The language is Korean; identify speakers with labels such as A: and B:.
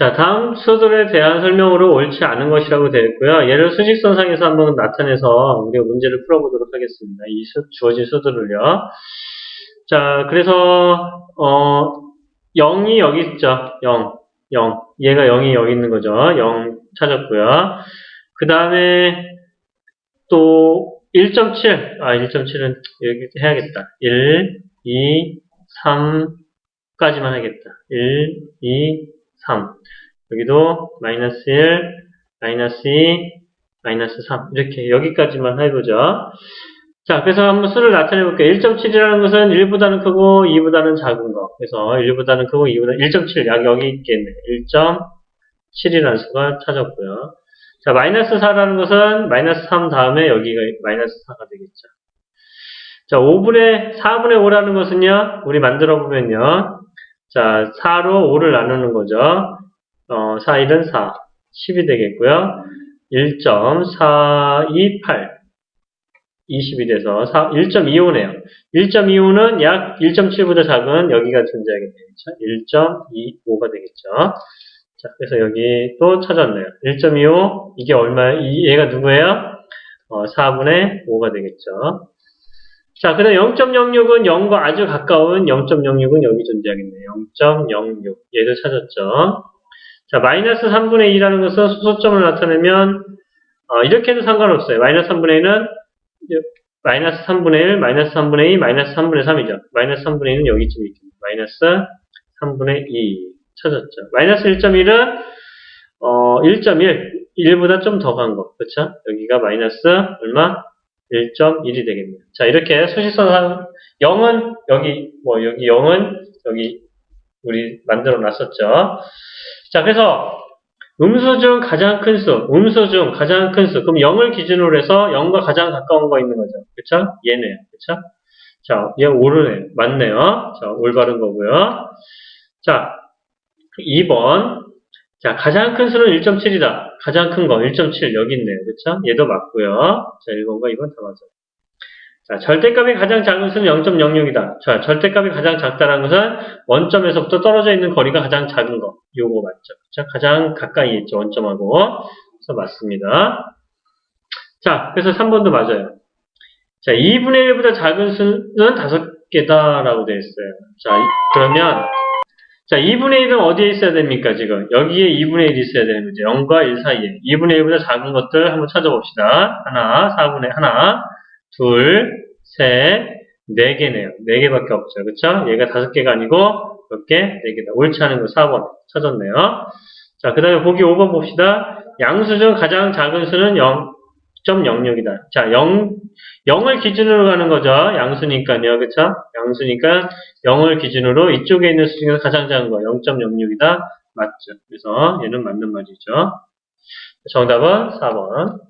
A: 자, 다음 수들에 대한 설명으로 옳지 않은 것이라고 되어 있고요. 얘를 수직선상에서 한번 나타내서 우리가 문제를 풀어보도록 하겠습니다. 이 수- 주어진 수들을요. 자, 그래서 어 0이 여기 있죠. 0, 0. 얘가 0이 여기 있는 거죠. 0 찾았고요. 그 다음에 또 1.7, 아 1.7은 여기 해야겠다. 1, 2, 3까지만 하겠다. 1, 2, 3. 여기도 마이너스 1, 마이너스 2, 마이너스 3. 이렇게 여기까지만 해보죠. 자, 그래서 한번 수를 나타내 볼게요. 1.7이라는 것은 1보다는 크고 2보다는 작은 거. 그래서 1보다는 크고 2보다는 1.7. 여기, 여기 있겠네. 1.7이라는 수가 찾았고요. 자, 마이너스 4라는 것은 마이너스 3 다음에 여기가 마이너스 4가 되겠죠. 자, 5분의, 4분의 5라는 것은요, 우리 만들어 보면요. 자, 4로 5를 나누는 거죠. 어, 4, 1은 4. 10이 되겠고요. 1.428. 20이 돼서 1.25네요. 1.25는 약 1.7보다 작은 여기가 존재하겠네요. 그렇죠? 1.25가 되겠죠. 자, 그래서 여기 또 찾았네요. 1.25 이게 얼마? 이 얘가 누구예요? 어, 4분의 5가 되겠죠. 자, 그다음 0.06은 0과 아주 가까운 0.06은 여기 존재하겠네요. 0.06 얘도 찾았죠. 자, 마이너스 3분의 2라는 것은 수소점을 나타내면 어, 이렇게 해도 상관없어요. 마이너스 3분의 1은 마이너스 3분의 1, 마이너스 3분의 2, 마이너스 3분의 3이죠. 마이너스 3분의 2는 여기쯤 있겠네요. 마이너스 3분의 2 찾았죠. 마이너스 1.1은 어, 1.1, 1보다 좀 더 간 거. 그렇죠? 여기가 마이너스 얼마? 1.1이 되겠네요. 자, 이렇게 수식선상 0은 여기 뭐 여기 0은 여기 우리 만들어 놨었죠. 자, 그래서 음수 중 가장 큰 수, 음수 중 가장 큰 수. 그럼 0을 기준으로 해서 0과 가장 가까운 거 있는 거죠. 그쵸? 얘네요. 그쵸? 자, 얘 오르네요. 맞네요. 자, 올바른 거고요. 자, 2번. 자, 가장 큰 수는 1.7이다. 가장 큰 거, 1.7. 여기 있네요. 그쵸? 얘도 맞고요. 자, 1번과 2번 다 맞아요. 자, 절대값이 가장 작은 수는 0.06이다. 자, 절대값이 가장 작다는 것은 원점에서부터 떨어져 있는 거리가 가장 작은 거. 요거 맞죠? 자, 가장 가까이 있죠. 원점하고. 그래서 맞습니다. 자, 그래서 3번도 맞아요. 자, 2분의 1보다 작은 수는 5개다라고 되어 있어요. 자, 이- 그러면 자, 2분의 1은 어디에 있어야 됩니까, 지금? 여기에 2분의 1이 있어야 되는 거죠. 0과 1 사이에. 2분의 1보다 작은 것들 한번 찾아봅시다. 하나, 4분의 하나, 둘, 셋, 네 개네요. 네 개밖에 없죠. 그쵸? 얘가 다섯 개가 아니고, 몇 개? 네 개다. 옳지 않은 거 4번 찾았네요. 자, 그 다음에 보기 5번 봅시다. 양수 중 가장 작은 수는 0.06이다. 자, 0, 0을 기준으로 가는 거죠. 양수니까요. 그쵸? 양수니까 0을 기준으로 이쪽에 있는 수 중에서 가장 작은 거 0.06이다. 맞죠. 그래서 얘는 맞는 말이죠. 정답은 4번.